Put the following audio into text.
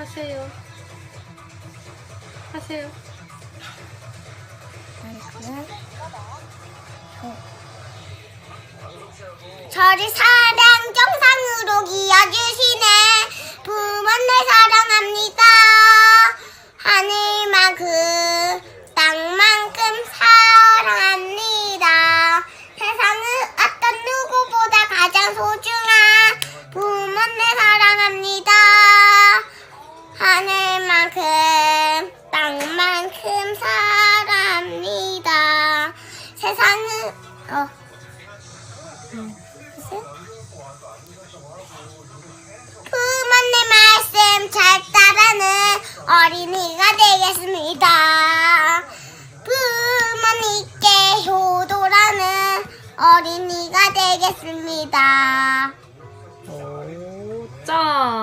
하세요. 하세요. 저를 사랑 정상으로 기어주시네 부모님 사랑합니다 하늘만큼 땅만큼 사랑합니다 세상은 어떤 누구보다 가장 소중 땅만큼 땅만큼 사랑합니다. 세상은 어. 음. 부모님 말씀 잘 따르는 어린이가 되겠습니다. 부모님께 효도라는 어린이가 되겠습니다. 오짠.